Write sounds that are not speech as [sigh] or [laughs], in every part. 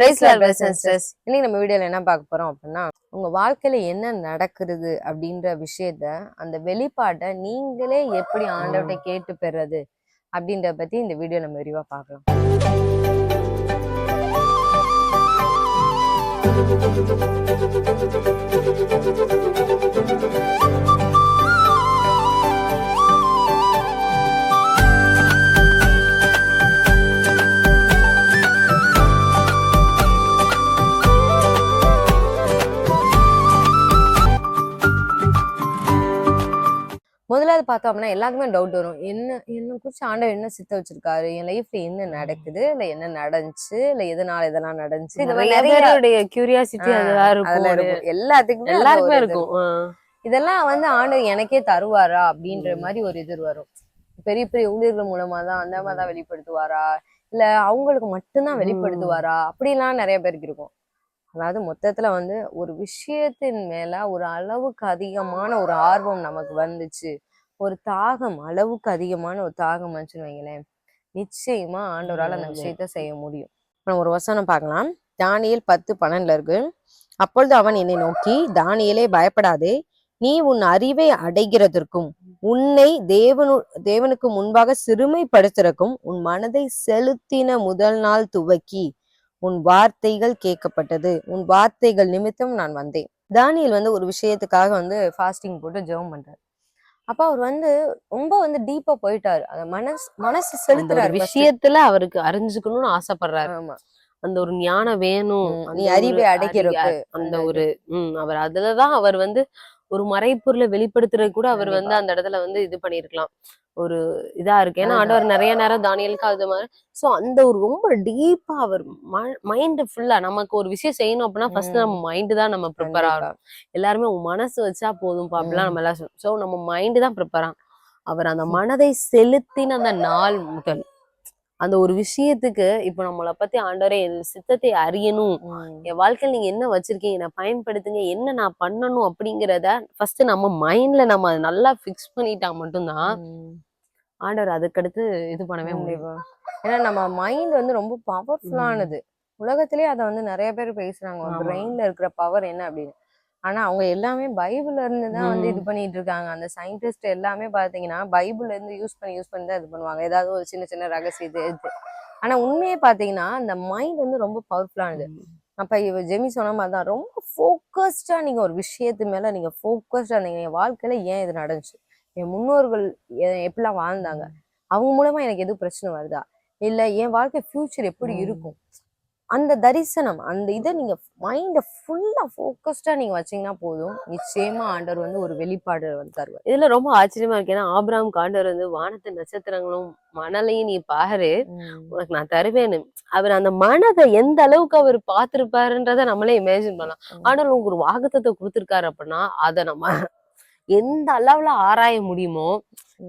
இன்னைக்கு நம்ம வீடியோல என்ன பார்க்க போறோம் அப்படின்னா உங்க வாழ்க்கையில என்ன நடக்குது அப்படின்ற விஷயத்த அந்த வெளிப்பாட்டை நீங்களே எப்படி ஆண்டவர்கிட்ட கேட்டு பெறது அப்படின்றத பத்தி இந்த வீடியோ நம்ம விரிவா பார்க்கலாம். முதலாவது பார்த்தோம் அப்படின்னா எல்லாருக்குமே டவுட் வரும். என்ன என்ன குறிச்சு ஆண்டவர் என்ன சித்த வச்சிருக்காரு? என் லைஃப்ல என்ன நடக்குது? இல்ல என்ன நடந்துச்சு? இல்ல எதனால இதெல்லாம் நடந்துச்சு? இந்த மாதிரி நிறைய கியூரியாசிட்டி அதெல்லாம் எல்லாத்துக்குமே எல்லாருக்குமே இருக்கும். இதெல்லாம் வந்து ஆண்டவர் எனக்கே தருவாரா? அப்படின்ற. மாதிரி ஒரு இது வரும். பெரிய பெரிய ஊழியர்கள் மூலமா தான் அந்த மாதிரி தான் வெளிப்படுத்துவாரா? இல்ல அவங்களுக்கு மட்டும்தான். வெளிப்படுத்துவாரா? அப்படிலாம் நிறைய பேருக்கு இருக்கும். அதாவது மொத்தத்துல வந்து ஒரு விஷயத்தின் மேல ஒரு அளவுக்கு அதிகமான ஒரு ஆர்வம் நமக்கு வந்துச்சு. ஒரு தாகம் அளவுக்கு அதிகமான ஒரு தாகம் வந்துச்சுன்னு வைங்களேன் நிச்சயமா ஆண்டவரால அந்த. விஷயத்த செய்ய முடியும். நம்ம ஒரு வசனம் பார்க்கலாம். தானியேல் பத்து பன்னெண்டுல இருக்கு. அப்பொழுது அவன் என்னை நோக்கி தானியேலே பயப்படாதே. நீ உன் அறிவை அடைகிறதற்கும் உன்னை தேவனு தேவனுக்கு முன்பாக சிறுமைப்படுத்துறக்கும் உன் மனதை செலுத்தின முதல் நாள் துவக்கி உன் வார்த்தைகள் கேட்கப்பட்டது. உன் வார்த்தைகள் நிமித்தம் நான் வந்தேன். தானியேல் வந்து ஒரு விஷயத்துக்காக வந்து ஃபாஸ்டிங் போட்டு ஜெபம் பண்றாரு. அப்ப அவர் வந்து ரொம்ப வந்து டீப்பா போயிட்டாரு. அந்த மனசு மனசு செலுத்துறாரு first. விஷயத்துல அவருக்கு அறிஞ்சுக்கணும்னு ஆசைப்படுறாரு. ஆமா. அந்த ஒரு ஞானம் வேணும். நீ அறிவை அறி- அடைக்கிறதுக்கு அந்த ஒரு உம் அவர் அதுலதான் அவர் வந்து ஒரு மறைப்பொருளை வெளிப்படுத்துறது கூட அவர் வந்து. அந்த இடத்துல வந்து இது பண்ணிருக்கலாம் ஒரு இதா இருக்கு ஏன்னா. ஆண்டவர் நிறைய நேரம் தானியலுக்கு அது மாதிரி சோ அந்த ஒரு ரொம்ப டீப்பா அவர் மைண்ட் ஃபுல்லா நமக்கு ஒரு விஷயம் செய்யணும் அப்படின்னா ஃபர்ஸ்ட். நம்ம மைண்ட் தான் நம்ம ப்ரிப்பேர். ஆகணும் எல்லாருமே மனசு வச்சா போதும்பா அப்படிலாம். நம்ம எல்லாம் சோ நம்ம மைண்ட் தான் ப்ரிப்பேர் ஆகும் அவர் அந்த மனதை செலுத்தின அந்த நாள் முதல் அந்த ஒரு விஷயத்துக்கு இப்ப நம்மளை பத்தி ஆண்டவரே என் சித்தத்தை அறியணும். என் வாழ்க்கையில நீங்க என்ன வச்சிருக்கீங்க நான் பயன்படுத்துங்க என்ன நான் பண்ணணும் அப்படிங்கிறத ஃபர்ஸ்ட் நம்ம மைண்ட்ல நம்ம அதை நல்லா ஃபிக்ஸ் பண்ணிட்டா மட்டும்தான். ஆண்டவர் அதுக்கடுத்து இது பண்ணவே முடியும். ஏன்னா நம்ம மைண்ட் வந்து ரொம்ப பவர்ஃபுல்லானது உலகத்திலேயே அதை வந்து நிறைய பேர் பேசுறாங்க. பிரெயின்ல இருக்கிற பவர் என்ன அப்படின்னு. ஆனா அவங்க எல்லாமே பைபிள்ல இருந்து தான் வந்து. இது பண்ணிட்டு இருக்காங்க. அந்த சயின்டிஸ்ட் எல்லாமே பாத்தீங்கன்னா பைபிள்ல இருந்து யூஸ் பண்ணி யூஸ் பண்ணி தான் இது பண்ணுவாங்க. ஏதாவது ஒரு சின்ன சின்ன ரகசியத்தை எடுத்து ஆனா உண்மையே பாத்தீங்கன்னா அந்த மைண்ட் வந்து ரொம்ப பவர்ஃபுல்லானது அப்ப இவ ஜெமி சொன்ன மாதிரி தான் ரொம்ப ஃபோக்கஸ்டா நீங்க ஒரு விஷயத்து மேல நீங்க ஃபோக்கஸ்டா நீங்க வாழ்க்கையில ஏன் இது நடந்துச்சு? என் முன்னோர்கள் எப்படிலாம் வாழ்ந்தாங்க? அவங்க மூலமா எனக்கு எதுவும் பிரச்சனை வருதா? இல்ல என் வாழ்க்கை ஃபியூச்சர் எப்படி. இருக்கும்? அந்த தரிசனம் அந்த இதை நீங்க மைண்ட ஃபுல்லா ஃபோக்கஸ்டா நீங்க வச்சீங்கன்னா போதும். நிச்சயமா ஆண்டவர் வந்து ஒரு வெளிப்பாடு வந்து தருவார். இதுல ரொம்ப ஆச்சரியமா இருக்கு. ஏன்னா ஆபிரகாம் ஆண்டவர் வந்து வானத்து நட்சத்திரங்களும் மணலையும் நீ பாரு. உனக்கு நான் தருவேன்னு. அவர் அந்த மனதை எந்த அளவுக்கு அவர் பார்த்திருப்பாருன்றத நம்மளே இமேஜின் பண்ணலாம். ஆண்டவர் உங்களுக்கு ஒரு வாக்குத்தத்தை கொடுத்திருக்காரு அப்படின்னா அதை நம்ம எந்த அளவுல ஆராய முடியுமோ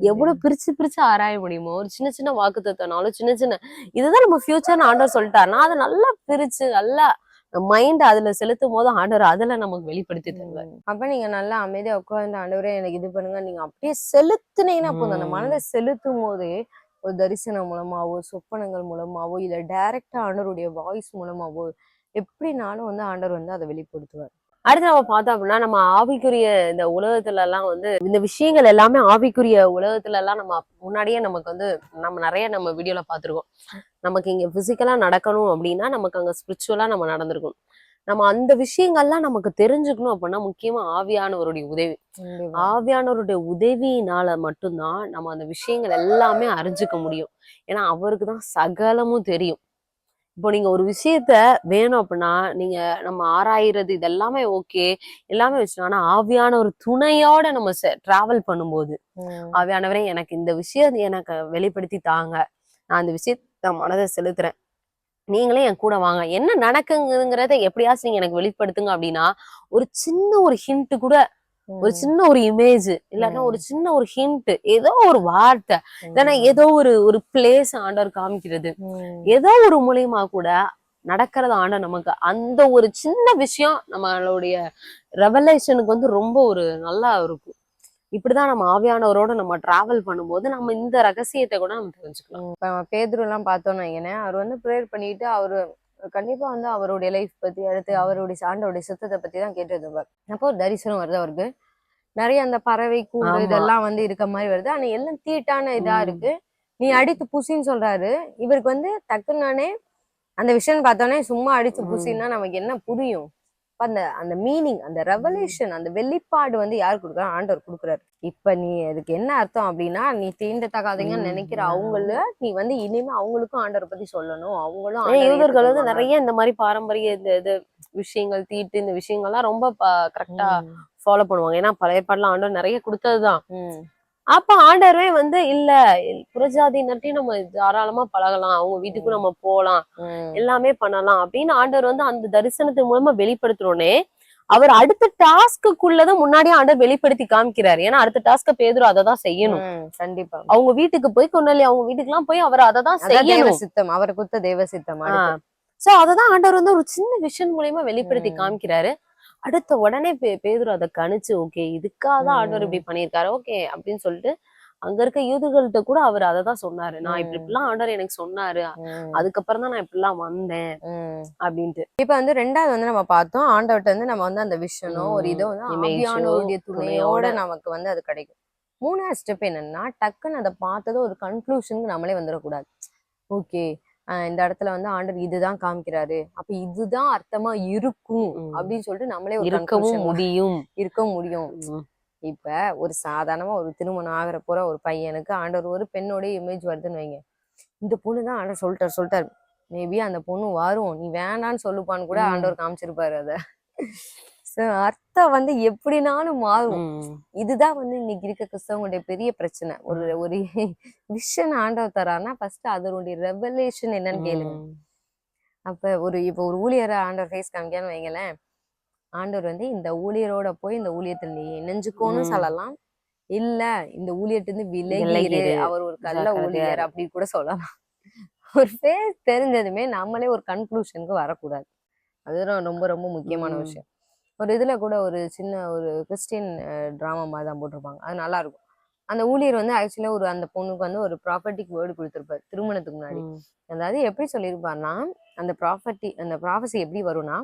எவ்வளவு பிரிச்சு பிரிச்சு ஆராய முடியுமோ ஒரு சின்ன சின்ன வாக்குத்தத்தனாலும் சின்ன சின்ன இதுதான் நம்ம ஃபியூச்சர்னு ஆண்டவர் சொல்லிட்டாருன்னா அதை நல்லா பிரிச்சு நல்லா மைண்ட் அதுல செலுத்தும் போது ஆண்டவர் அதுல நமக்கு வெளிப்படுத்தி தருவார். அப்ப நீங்க நல்லா அமைதியா உட்கார்ந்து ஆண்டவரே எனக்கு இது பண்ணுங்க. நீங்க அப்படியே செலுத்துனீங்கன்னா போதும். அந்த. மனதை செலுத்தும் போதே ஒரு தரிசனம் மூலமாவோ சொப்பனங்கள் மூலமாவோ இல்ல டைரக்டா ஆண்டவருடைய வாய்ஸ் மூலமாவோ எப்படினாலும் வந்து ஆண்டவர் வந்து அதை வெளிப்படுத்துவார். அடுத்து நம்ம பார்த்தோம் அப்படின்னா நம்ம ஆவிக்குரிய இந்த உலகத்துல எல்லாம் வந்து இந்த விஷயங்கள் எல்லாமே ஆவிக்குரிய உலகத்துல எல்லாம் நம்ம முன்னாடியே நமக்கு வந்து நம்ம நிறைய நம்ம வீடியோல பார்த்திருக்கோம். நமக்கு இங்க பிசிக்கலா நடக்கணும் அப்படின்னா நமக்கு அங்க ஸ்பிரிச்சுவலா நம்ம நடந்திருக்கணும். நம்ம அந்த விஷயங்கள்லாம் நமக்கு தெரிஞ்சுக்கணும் அப்படின்னா முக்கியமா ஆவியானவருடைய உதவி. ஆவியானவருடைய உதவியினால மட்டும்தான் நம்ம அந்த விஷயங்கள் எல்லாமே அறிஞ்சுக்க முடியும். ஏன்னா அவருக்கு தான் சகலமும் தெரியும். இப்போ நீங்க ஒரு விஷயத்த வேணும் அப்படின்னா நீங்க நம்ம ஆராயிறது இதெல்லாமே ஓகே எல்லாமே வச்சு ஆனா ஆவியான ஒரு துணையோட நம்ம டிராவல் பண்ணும்போது. ஆவியானவரே எனக்கு இந்த விஷயம் எனக்கு வெளிப்படுத்தி தாங்க. நான் அந்த விஷயத்த மனதை செலுத்துறேன். நீங்களே என் கூட வாங்க. என்ன நடக்குங்கிறத எப்படியாச்சும் நீங்க எனக்கு வெளிப்படுத்துங்க அப்படின்னா ஒரு சின்ன ஒரு ஹிண்ட் கூட ஒரு. சின்ன ஒரு இமேஜ் இல்லைன்னா ம். ஒரு சின்ன ஒரு ஹிண்ட் ஏதோ ஒரு வார்த்தை இல்லைன்னா. ஏதோ ஒரு ஒரு பிளேஸ் ஆண்டவர் காமிக்கிறது. ஏதோ ஒரு மூலியமா கூட நடக்கிறது ஆண்ட நமக்கு அந்த ஒரு சின்ன விஷயம் நம்மளுடைய ரெவலேஷனுக்கு வந்து ரொம்ப ஒரு நல்லா இருக்கும் இப்படிதான் நம்ம ஆவியானவரோட நம்ம டிராவல் பண்ணும்போது நம்ம இந்த ரகசியத்தை கூட நம்ம தெரிஞ்சுக்கலாம் பேதுரு எல்லாம் பார்த்தோம்னு வைங்களேன் அவர் வந்து ப்ரேயர் பண்ணிட்டு அவரு கண்டிப்பா வந்து அவருடைய லைஃப் பத்தி அடுத்து அவருடைய ஆண்டவருடைய சித்தத்தை பத்தி தான் கேட்டு இருப்பார் அப்போ ஒரு தரிசனம் வருது அவருக்கு நிறைய அந்த பறவை கூடு ஆமா. இதெல்லாம் வந்து இருக்க மாதிரி வருது ஆனா எல்லாம் தீட்டான இதா. இருக்கு நீ அடித்து புசின்னு சொல்றாரு இவருக்கு வந்து டக்குன்னு நானே அந்த விஷயம் பார்த்தோன்னே சும்மா அடிச்சு. புசின்னா நமக்கு என்ன புரியும் அப்ப அந்த அந்த மீனிங் அந்த ரெவல்யூஷன் அந்த வெளிப்பாடு வந்து யார் கொடுக்குறா ஆண்டவர் கொடுக்குறாரு இப்ப நீ அதுக்கு என்ன அர்த்தம் அப்படின்னா நீ தீண்டத்தகாதீங்கன்னு ம். நினைக்கிற அவங்கள நீ வந்து இனிமே அவங்களுக்கும் ஆண்டவரை பத்தி சொல்லணும் அவங்களும் யூதர்கள் வந்து. நிறைய இந்த மாதிரி பாரம்பரிய இந்த இது விஷயங்கள் தீட்டு இந்த விஷயங்கள்லாம் ரொம்ப கரெக்டா. ஃபாலோ பண்ணுவாங்க ஏன்னா பழைய பாடலாம் ஆண்டவர் நிறைய கொடுத்ததுதான். அப்ப ஆண்டவரே வந்து இல்ல புறஜாதியினர்ட்டையும் நம்ம தாராளமா பழகலாம். அவங்க வீட்டுக்கும் நம்ம போலாம். எல்லாமே பண்ணலாம். அப்படின்னு ஆண்டவர் வந்து அந்த தரிசனத்தின் மூலமா வெளிப்படுத்துறோனே அவர் அடுத்த டாஸ்க்குள்ளதும் முன்னாடியே ஆண்டவர் வெளிப்படுத்தி காமிக்கிறாரு. ஏன்னா அடுத்த டாஸ்க பேதுரு அதை தான் செய்யணும் கண்டிப்பா. அவங்க வீட்டுக்கு போய் கொண்டாலி அவங்க வீட்டுக்கு எல்லாம் போய் அவர் அதை தான் செய்யணும். சித்தம். அவர் குத்த தேவ சித்தம். சோ அததான் ஆண்டவர் வந்து ஒரு சின்ன விஷன் மூலியமா வெளிப்படுத்தி. காமிக்கிறாரு. அடுத்த உடனே பே- பேதுரு அதை கணிச்சு ஓகே இதுக்காக தான் ஆண்டவர். இப்படி பண்ணியிருக்காரு ஓகே அப்படின்னு சொல்லிட்டு அங்க இருக்க யூதுகள்கிட்ட கூட அவர் அதை தான் சொன்னாரு நான் இப்படி. இப்படிலாம் ஆண்டவர் எனக்கு சொன்னாரு. அதுக்கப்புறம் தான் நான் இப்படிலாம் வந்தேன் ம். அப்படின்ட்டு இப்ப வந்து ரெண்டாவது வந்து நம்ம பார்த்தோம் ஆண்டவர்ட்ட வந்து நம்ம வந்து அந்த விஷனோ ஒரு இதோ வந்து துணையோட. நமக்கு வந்து அது கிடைக்கும் மூணாவது ஸ்டெப் என்னன்னா டக்குன்னு அதை பார்த்தது ஒரு கன்க்ளூஷனுக்கு நம்மளே வந்துடக்கூடாது ஓகே இந்த இடத்துல வந்து ஆண்டவர் இதுதான் காமிக்கிறாரு. அப்ப இதுதான் அர்த்தமா இருக்கும். அப்படின்னு சொல்லிட்டு நம்மளே இருக்கவும் முடியும். இருக்கவும் முடியும். இப்ப ஒரு சாதாரணமா ஒரு திருமணம் ஆகிற போற ஒரு பையனுக்கு ஆண்டவர் ஒரு பெண்ணோட இமேஜ் வருதுன்னு வைங்க. இந்த பொண்ணு தான் ஆண்டவர் சொல்லிட்டார் சொல்லிட்டாரு. மேபி அந்த பொண்ணு வரும். நீ வேணான்னு சொல்லுப்பான்னு கூட. ஆண்டவர் காமிச்சிருப்பாரு அத. அர்த்தம் வந்து எப்படினாலும் மாறும். இதுதான் வந்து இன்னைக்கு இருக்க கிறிஸ்தவங்களுடைய பெரிய பிரச்சனை ஒரு ஒரு விஷன் ஆண்டவர் தரான்னா ஃபர்ஸ்ட் அதனுடைய ரெவலேஷன் என்னன்னு கேளுங்க. அப்ப ஒரு இப்போ ஒரு ஊழியரை ஆண்டவர் ஃபேஸ் காமிக்கான்னு வைங்களேன் ஆண்டவர் வந்து இந்த ஊழியரோட போய் இந்த ஊழியத்தில் நீ இணைஞ்சுக்கோன்னு. சொல்லலாம் இல்ல இந்த ஊழியத்திலிருந்து விலகிரு. அவர் ஒரு ஜாக்கிரதையா ஊழியர். அப்படி கூட சொல்லலாம் ஒரு ஃபேஸ் தெரிஞ்சதுமே நம்மளே ஒரு கன்க்ளூஷனுக்கு வரக்கூடாது அதுதான் ரொம்ப ரொம்ப முக்கியமான. விஷயம் ஒரு இதுல கூட ஒரு சின்ன ஒரு கிறிஸ்டியன் டிராமா மாதிரி தான் போட்டிருப்பாங்க. அது நல்லா இருக்கும். அந்த ஊழியர் வந்து ஆக்சுவலா ஒரு அந்த பொண்ணுக்கு வந்து ஒரு ப்ராப்பர்ட்டிக் வேர்டு கொடுத்திருப்பாரு திருமணத்துக்கு முன்னாடி. அதாவது எப்படி சொல்லியிருப்பார்னா அந்த ப்ராப்பர்ட்டி அந்த ப்ராஃபஸி எப்படி வரும்னா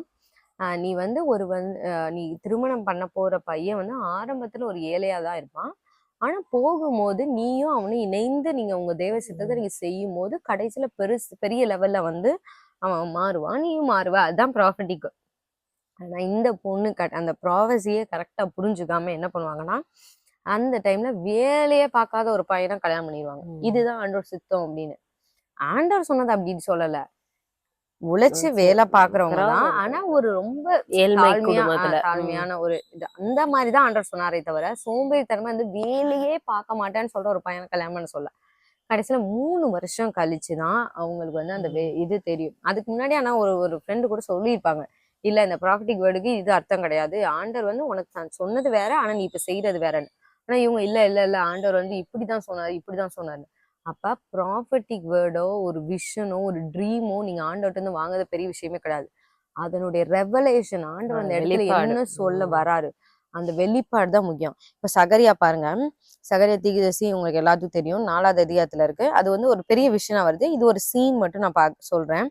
நீ வந்து ஒரு வந்து நீ திருமணம் பண்ண போற பையன் வந்து ஆரம்பத்துல ஒரு ஏழையா தான் இருப்பான். ஆனா போகும்போது நீயும் அவனும் இணைந்து நீங்க உங்க தேவ சித்தத்தை நீங்க செய்யும் போது கடைசியில பெருசு பெரிய லெவல்ல வந்து அவன் மாறுவான் நீயும் மாறுவ. அதுதான் ப்ராஃபர்ட்டிக்கு ஆனா இந்த பொண்ணு கட் அந்த ப்ராஃபஸியே கரெக்டா புரிஞ்சுக்காம என்ன பண்ணுவாங்கன்னா அந்த டைம்ல வேலையே பார்க்காத ஒரு பையனை கல்யாணம் பண்ணிடுவாங்க. இதுதான் ஆண்டவர் சித்தம் அப்படின்னு. ஆண்டவர் சொன்னது அப்படின்னு சொல்லல. உழைச்சு வேலை பாக்குறவங்க தான். ஆனா ஒரு ரொம்ப தாழ்மையான ஒரு இது. அந்த மாதிரிதான் ஆண்டவர் சொன்னாரே தவிர சோம்பேறித்தனமா வந்து வேலையே பார்க்க மாட்டேன்னு சொல்ற ஒரு பையனை கல்யாணம் பண்ண சொல்ல. கடைசியில மூணு வருஷம் கழிச்சுதான் அவங்களுக்கு வந்து அந்த இது தெரியும். அதுக்கு முன்னாடி ஆனா ஒரு ஒரு ஃப்ரெண்டு கூட சொல்லியிருப்பாங்க. இல்ல இந்த ப்ராஃபிட்டிக் வேர்டுக்கு இது அர்த்தம் கிடையாது. ஆண்டவர் வந்து உனக்கு தான் சொன்னது வேற ஆனா நீ இப்ப செய்யறது வேறன்னு. ஆனா இவங்க இல்ல இல்ல இல்ல ஆண்டவர் வந்து இப்படிதான் சொன்னாரு இப்படிதான் சொன்னாரு. அப்ப ப்ராஃபட்டிக் வேர்டோ ஒரு விஷனோ ஒரு ட்ரீமோ நீங்க ஆண்டவர்ட்ட இருந்து வாங்குறது பெரிய விஷயமே கிடையாது. அதனுடைய ரெவலேஷன் ஆண்டவர் அந்த இடத்துல. என்ன சொல்ல. வராரு அந்த வெளிப்பாடு தான் முக்கியம். இப்ப சகரியா பாருங்க. சகரியா தீகிதசி உங்களுக்கு எல்லாத்துக்கும் தெரியும். நாலாவது அதிகாரத்துல இருக்கு. அது வந்து ஒரு பெரிய விஷயமா வருது. இது ஒரு சீன் மட்டும் நான் பா சொல்றேன்.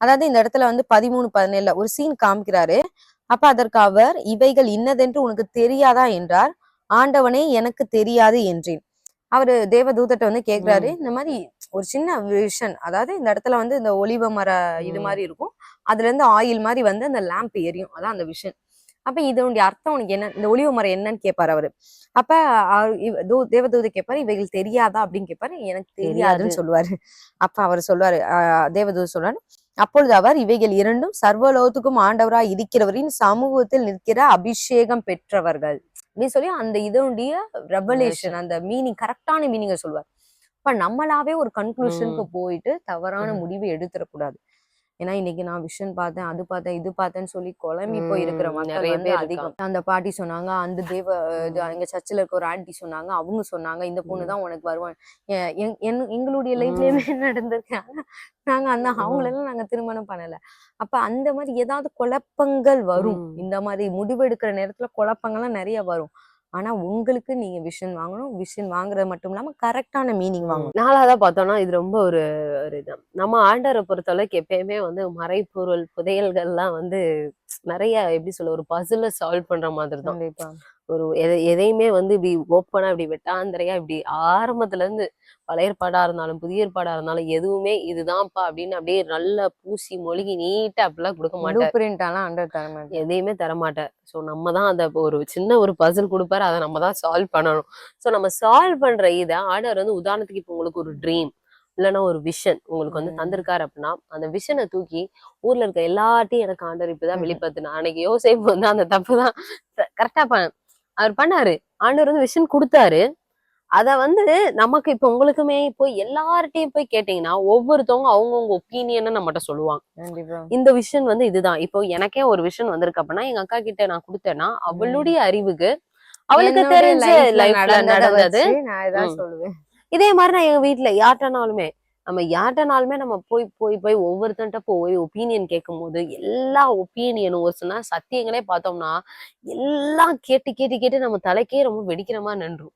அதாவது இந்த இடத்துல வந்து பதிமூணு பதினேழுல ஒரு சீன் காமிக்கிறாரு. அப்ப அதற்கு அவர் இவைகள் இன்னதென்று உனக்கு தெரியாதா? என்றார். ஆண்டவனே எனக்கு தெரியாது என்றேன். அவரு தேவதூதட்ட வந்து கேக்குறாரு இந்த மாதிரி ஒரு சின்ன விஷன் அதாவது இந்த இடத்துல வந்து இந்த ஒலிவ மர இது. மாதிரி இருக்கும். அதுல இருந்து ஆயில் மாதிரி வந்து அந்த லேம்ப் எரியும். அதான் அந்த விஷன். அப்ப இதனுடைய அர்த்தம் உனக்கு என்ன? இந்த ஒளிவ மரம் என்னன்னு கேட்பாரு அவரு. அப்ப தேவதூத கேட்பாரு இவைகள் தெரியாதா? அப்படின்னு கேட்பாரு. எனக்கு தெரியாதுன்னு தெரியாது. சொல்லுவாரு. அப்ப அவர் சொல்லுவாரு தேவதூத சொல்றாரு அப்பொழுது அவர் இவைகள் இரண்டும் சர்வலோகத்துக்கும் ஆண்டவராய் இருக்கிறவரின் சமூகத்தில் நிற்கிற அபிஷேகம் பெற்றவர்கள். அப்படின்னு சொல்லி அந்த இதனுடைய ரெவலேஷன் அந்த மீனிங் கரெக்டான மீனிங்கை சொல்லுவார் இப்ப நம்மளாவே ஒரு கன்க்ளூஷனுக்கு போயிட்டு தவறான. முடிவு எடுத்துடக்கூடாது. ஏன்னா இன்னைக்கு நான் விஷன் பார்த்தேன் அது பார்த்தேன் இது பார்த்தேன்னு சொல்லி குழம்பி போய் இருக்கிற மக்கள் வந்து அதிகம். அந்த பாட்டி சொன்னாங்க அந்த தேவ இது எங்க சர்ச்சில் இருக்க ஒரு ஆண்டி சொன்னாங்க அவங்க சொன்னாங்க இந்த பொண்ணு. தான் உனக்கு வருவான். எங்களுடைய லைஃப்லயுமே நடந்திருக்கு ஆனா நாங்க அந்த. அவங்களெல்லாம் நாங்க திருமணம் பண்ணல. அப்ப அந்த மாதிரி ஏதாவது குழப்பங்கள் வரும். இந்த மாதிரி முடிவெடுக்கிற நேரத்துல குழப்பங்கள்லாம் நிறைய வரும். ஆனா உங்களுக்கு நீங்க விஷன் வாங்கணும். விஷன் வாங்குறது மட்டும் இல்லாம கரெக்டான மீனிங் வாங்கணும். நாலாவதா பார்த்தோம்னா இது ரொம்ப ஒரு ஒரு இது. நம்ம ஆண்டவரை பொறுத்தளவுக்கு எப்பயுமே வந்து மறைப்பொருள் புதையல்கள்லாம் வந்து நிறைய எப்படி சொல்ல ஒரு பசில சால்வ் பண்ற மாதிரி தான் ஒரு எதை எதையுமே வந்து இப்படி ஓப்பனா இப்படி வெட்டாந்திரையா இப்படி ஆரம்பத்துல இருந்து பழைய ஏற்பாடா இருந்தாலும் புதிய ஏற்பாடா இருந்தாலும் எதுவுமே இதுதான்ப்பா அப்படின்னு அப்படியே நல்லா பூசி மொழிகி நீட்டா அப்படிலாம் கொடுக்க ப்ளூ மாட்டார். பிரிண்டாலாம் அண்டர் தர மாட்டேன் எதையுமே தர மாட்டார். ஸோ நம்ம தான் அந்த ஒரு சின்ன ஒரு பசில் கொடுப்பாரு. அதை நம்ம தான் சால்வ் பண்ணணும். ஸோ நம்ம சால்வ் பண்ற இதை ஆர்டர் வந்து உதாரணத்துக்கு இப்போ உங்களுக்கு ஒரு ட்ரீம் இல்லைன்னா ஒரு விஷன் உங்களுக்கு வந்து. தந்திருக்காரு அப்படின்னா அந்த விஷனை தூக்கி ஊர்ல இருக்க எல்லாத்தையும் எனக்கு ஆண்டர் இப்பதான் ம். வெளிப்படுத்தினா அன்னைக்கு யோசேப்பு வந்து அந்த தப்பு தான். கரெக்டா பண்ண அவர் பண்ணாரு. ஆண்டவர் வந்து விஷன் கொடுத்தாரு. அத வந்து நமக்கு இப்ப உங்களுக்குமே போய் எல்லார்ட்டையும் போய் கேட்டீங்கன்னா ஒவ்வொருத்தவங்க அவங்கவுங்க ஒப்பீனியனை நம்மகிட்ட சொல்லுவாங்க. இந்த விஷன் வந்து இதுதான். இப்போ எனக்கே ஒரு விஷன் வந்திருக்கு அப்படின்னா எங்க அக்கா கிட்ட நான் கொடுத்தேன்னா அவளுடைய அறிவுக்கு அவளுக்கு தெரிஞ்ச லைஃப்ல நடந்ததை இதே மாதிரி நான் எங்க வீட்ல யார்ட்டனாலுமே நம்ம யார்ட்டனாலுமே நம்ம போய் போய் போய் ஒவ்வொருத்தன்ட்ட போய் ஒப்பீனியன் கேட்கும் போது எல்லா ஒப்பீனியனும் ஒரு சில சத்தியங்களே பார்த்தோம்னா எல்லாம் கேட்டு கேட்டு கேட்டு நம்ம தலைக்கே ரொம்ப வெடிக்கிற மாதிரி நின்றும்.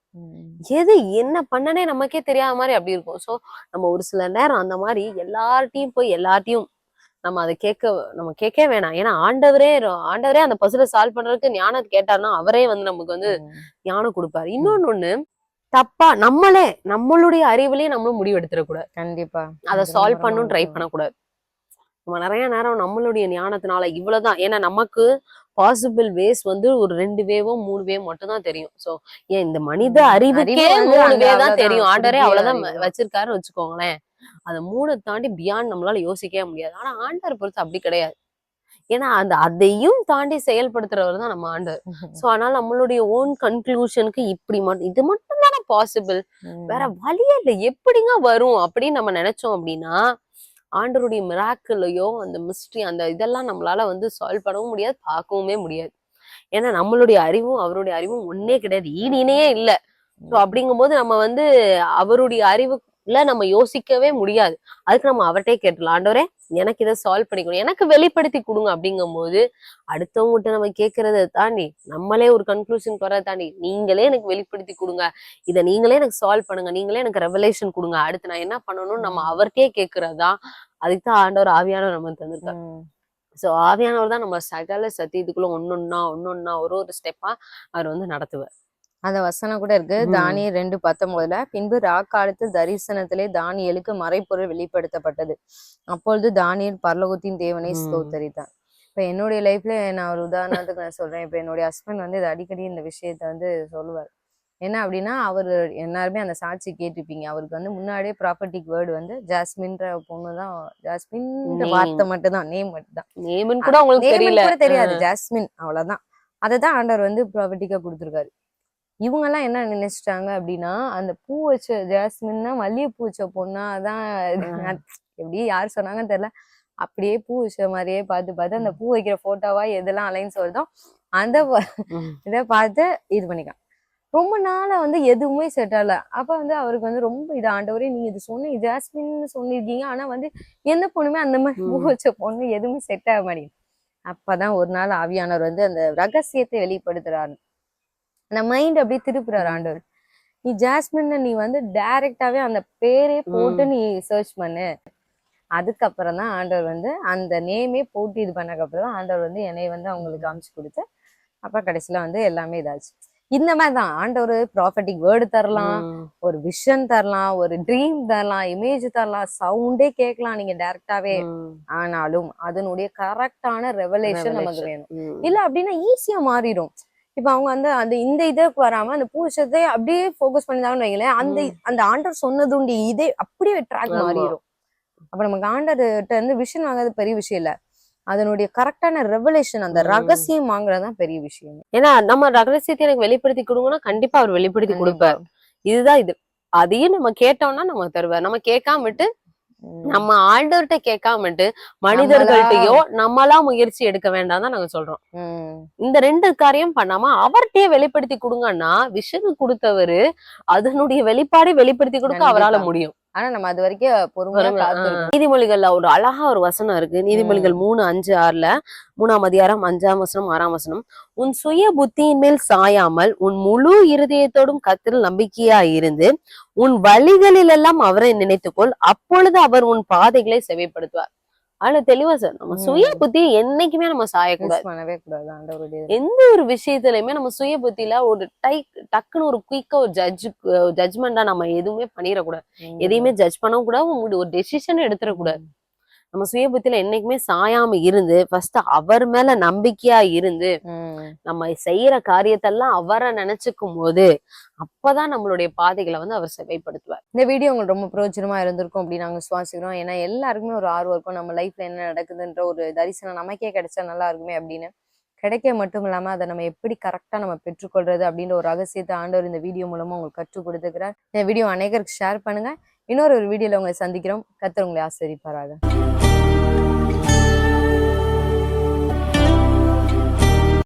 எது என்ன பண்ணனே நமக்கே தெரியாத மாதிரி அப்படி இருக்கும். சோ நம்ம ஒரு சில நேரம் அந்த மாதிரி எல்லார்ட்டையும் போய் எல்லார்ட்டையும் நம்ம அதை கேட்க நம்ம கேட்கவே வேணாம். ஏன்னா ஆண்டவரே ஆண்டவரே அந்த பசுல சால்வ் பண்றதுக்கு ஞானத்தை கேட்டாருன்னா அவரே வந்து நமக்கு வந்து. ஞானம் கொடுப்பாரு. இன்னொன்னு ஒண்ணு தப்பா நம்மளே நம்மளுடைய அறிவுலயே நம்மளும் முடிவு எடுத்துடக்கூடாது கண்டிப்பா. அதை சால்வ் பண்ணும் ட்ரை. பண்ணக்கூடாது. நம்ம நிறைய நேரம் நம்மளுடைய ஞானத்தினால இவ்வளவுதான். ஏன்னா நமக்கு பாசிபிள் வேஸ் வந்து ஒரு ரெண்டு வேவோ மூணு வேவ் மட்டும் தான் தெரியும். சோ ஏன் இந்த மனித. அறிவுக்கே மூணு வே தான். தெரியும். ஆண்டரே அவ்வளவுதான். வச்சிருக்காருன்னு வச்சுக்கோங்களேன். அந்த மூணை தாண்டி பியாண்ட் நம்மளால யோசிக்கவே முடியாது. ஆனா ஆண்டர் பொறுத்து அப்படி கிடையாது. ஏன்னா அந்த அதையும் தாண்டி செயல்படுத்துறவர் தான் நம்ம ஆண்டர் சோ [laughs] அதனால நம்மளுடைய ஓன் கன்க்ளூஷனுக்கு இப்படி மட்டும் இது மட்டும் பாசிபிள். வேற வழியே இல்லை. எப்படிங்க வரும்? அப்படின்னு நம்ம நினைச்சோம் அப்படின்னா ஆண்டருடைய மிராக்கிளையோ அந்த மிஸ்ட்ரி அந்த இதெல்லாம் நம்மளால வந்து சால்வ் பண்ணவும் முடியாது பார்க்கவுமே முடியாது. ஏன்னா நம்மளுடைய அறிவும் அவருடைய அறிவும் ஒன்னே கிடையாது. ஈடு இணையே இல்லை. ஸோ அப்படிங்கும்போது நம்ம வந்து அவருடைய அறிவுல நம்ம யோசிக்கவே முடியாது. அதுக்கு நம்ம அவர்கிட்டயே கேட்டுலாம் ஆண்டவரே எனக்கு இதை சால்வ் பண்ணிக்கணும் எனக்கு வெளிப்படுத்தி கொடுங்க அப்படிங்கும்போது அடுத்தவங்ககிட்ட நம்ம கேட்கறத தாண்டி நம்மளே ஒரு கன்க்ளூஷன் வரதை தாண்டி நீங்களே எனக்கு வெளிப்படுத்தி கொடுங்க இதை நீங்களே எனக்கு சால்வ் பண்ணுங்க நீங்களே எனக்கு ரெவலேஷன் கொடுங்க அடுத்து நான் என்ன பண்ணணும்னு நம்ம. அவர்கிட்டயே கேட்கறதா அதுக்கு தான் ஆண்டவர் ஆவியானவர் நம்ம தந்திருக்காரு. சோ ஆவியானவர் தான் நம்ம சகல சத்தியத்துக்குள்ள ஒன்னொன்னா ஒன்னொன்னா ஒரு ஒரு ஸ்டெப்பா அவர் வந்து நடத்துவார் அந்த வசனம் கூட இருக்கு. ம். தானியல் ரெண்டு பத்தொன்பதுல பின்பு ராக்காலத்தில் தரிசனத்திலே தானியலுக்கு மறைப்பொருள் வெளிப்படுத்தப்பட்டது. அப்பொழுது தானியல் பரலோகத்தின் தேவனை ம். ஸ்தோத்தரித்தான். இப்ப என்னுடைய லைஃப்ல நான் ஒரு உதாரணத்துக்கு நான் சொல்றேன். இப்ப என்னுடைய ஹஸ்பண்ட் வந்து இது அடிக்கடி இந்த விஷயத்த வந்து சொல்லுவார். என்ன அப்படின்னா அவர் எல்லாருமே அந்த சாட்சி கேட்டிருப்பீங்க. அவருக்கு வந்து முன்னாடியே ப்ராப்பர்ட்டிக் வேர்டு வந்து ஜாஸ்மின்ற பொண்ணு தான் ஜாஸ்மின்ற. வார்த்தை மட்டும் தான் நேம் மட்டும் தான் நேமன் கூட உங்களுக்கு தெரியல. கூட தெரியாது ஜாஸ்மின் அவ்வளவுதான். அதை தான் ஆண்டவர் வந்து ப்ராப்பர்ட்டிக்கா கொடுத்துருக்காரு. இவங்க எல்லாம் என்ன நினைச்சிட்டாங்க அப்படின்னா அந்த பூ வச்ச ஜாஸ்மின்னா மல்லிகைப்பூ வச்ச பொண்ணா அதான் எப்படி யார் சொன்னாங்கன்னு தெரியல. அப்படியே பூ வச்ச மாதிரியே பார்த்து பார்த்து அந்த பூ வைக்கிற போட்டோவா எதெல்லாம் அலைன்ஸ் வருதோ அந்த. இதை பார்த்து இது பண்ணிக்கலாம் ரொம்ப நாளா வந்து எதுவுமே செட் ஆகல. அப்ப வந்து அவருக்கு வந்து ரொம்ப இது ஆண்டவரே நீங்க இது சொன்ன ஜாஸ்மின்னு சொல்லியிருக்கீங்க. ஆனா வந்து எந்த பொண்ணுமே அந்த மாதிரி பூ. வச்ச பொண்ணு எதுவுமே செட் ஆக மாட்டேங்குது. அப்பதான் ஒரு நாள் ஆவியானவர் வந்து அந்த ரகசியத்தை வெளிப்படுத்துறாரு. அந்த மைண்ட் அப்படியே திருப்புறாரு. ஆண்டவர் நீ ஜாஸ்மின் நீ வந்து டைரக்டாவே அந்த பேரே போட்டு நீ சர்ச் பண்ணு அதுக்கப்புறம் தான் ஆண்டவர் வந்து அந்த நேமே போட்டு இது பண்ணக்கப்புறம் தான் ஆண்டவர் வந்து என்னை வந்து அவங்களுக்கு காமிச்சு கொடுத்து அப்புறம் கடைசியில வந்து எல்லாமே இதாச்சு இந்த மாதிரி தான் ஆண்டவர் ப்ராஃபட்டிக் வேர்டு தரலாம். ஒரு விஷன் தரலாம் ஒரு ட்ரீம் தரலாம் இமேஜ் தரலாம் சவுண்டே கேட்கலாம் நீங்க டைரக்டாவே. ஆனாலும் அதனுடைய கரெக்டான ரெவலேஷன் நமக்கு. வேணும். இல்ல அப்படின்னா ஈஸியா மாறிடும் இப்ப அவங்க வந்து அந்த இந்த இதுக்கு வராம அந்த பூச்சத்தை அப்படியே ஃபோக்கஸ் பண்ணிதாங்கன்னு வைங்களேன் அந்த. அந்த ஆண்டர் சொன்னதுண்டு இதே அப்படியே ட்ராக். மாறிடும். அப்ப நமக்கு ஆண்டர்கிட்ட இருந்து விஷன் வாங்குறது பெரிய விஷயம் இல்ல. அதனுடைய கரெக்டான ரெவலேஷன் அந்த. ரகசியம் வாங்குறதுதான் பெரிய விஷயம். ஏன்னா நம்ம ரகசியத்தை எனக்கு வெளிப்படுத்தி கொடுங்கன்னா கண்டிப்பா அவர் வெளிப்படுத்தி கொடுப்பார். இதுதான் இது. அதையும் நம்ம கேட்டோம்னா நம்ம தருவார். நம்ம கேட்காம விட்டு நம்ம ஆண்டவர்கிட்ட கேட்காம விட்டு மனிதர்கள்ட்டயோ நம்மளா முயற்சி எடுக்க வேண்டாம் தான் நாங்க சொல்றோம். இந்த ரெண்டு காரியம் பண்ணாம அவர்கிட்டயே வெளிப்படுத்தி கொடுங்கன்னா விஷயம் கொடுத்தவரு அதனுடைய வெளிப்பாடை வெளிப்படுத்தி கொடுக்க அவரால. முடியும். ஆனா நம்ம அது வரைக்கும் பொறுமையா. நீதிமொழிகள்ல ஒரு அழகா ஒரு வசனம் இருக்கு. நீதிமொழிகள் மூணு அஞ்சு ஆறுல மூணாம் அதிகாரம் அஞ்சாம் வசனம் ஆறாம் வசனம் உன் சுய புத்தியின் மேல் சாயாமல் உன் முழு இருதயத்தோடும் கத்திரில் நம்பிக்கையா இருந்து உன் வழிகளில் எல்லாம் அவரை நினைத்துக்கொள் அப்பொழுது அவர் உன் பாதைகளை செவைப்படுத்துவார். ஆனா தெளிவா சார் நம்ம. சுய புத்தி என்னைக்குமே நம்ம சாயக்கூடாது. பண்ணவே கூடாது எந்த ஒரு விஷயத்துலயுமே நம்ம சுய புத்தியில ஒரு டை டக்குன்னு ஒரு குயிக்கா ஒரு ஜட்ஜ் ஜட்ஜ்மெண்டா நம்ம எதுவுமே பண்ணிடக்கூடாது. எதையுமே ஜட்ஜ் பண்ணவும் கூடாது ஒரு டெசிஷன் எடுத்துடக்கூடாது. நம்ம சுய புத்தியில என்னைக்குமே சாயாம இருந்து ஃபர்ஸ்ட் அவர் மேல நம்பிக்கையா இருந்து. நம்ம செய்யற காரியத்தெல்லாம் அவரை நினைச்சுக்கும் போது அப்பதான் நம்மளுடைய பாதைகளை வந்து அவர் செவைப்படுத்துவார். இந்த வீடியோ உங்களுக்கு ரொம்ப பிரயோஜனமா இருந்திருக்கும் அப்படின்னு நாங்க சுவாசிக்கிறோம். ஏன்னா எல்லாருக்குமே ஒரு ஆர்வம் இருக்கும் நம்ம லைஃப்ல என்ன நடக்குதுன்ற ஒரு தரிசனம் நமக்கே கிடைச்சா நல்லா இருக்குமே அப்படின்னு. கிடைக்க மட்டும் இல்லாம அதை நம்ம எப்படி கரெக்டா நம்ம பெற்றுக்கொள்றது அப்படின்ற ஒரு ரகசியத்தை ஆண்டவர் இந்த வீடியோ மூலமா உங்களுக்கு கற்றுக் கொடுத்துக்கிறார் இந்த வீடியோ அநேகருக்கு ஷேர் பண்ணுங்க. இன்னொரு ஒரு வீடியோல உங்களை சந்திக்கிறோம். கத்தர் உங்களை ஆசிரிப்பாராக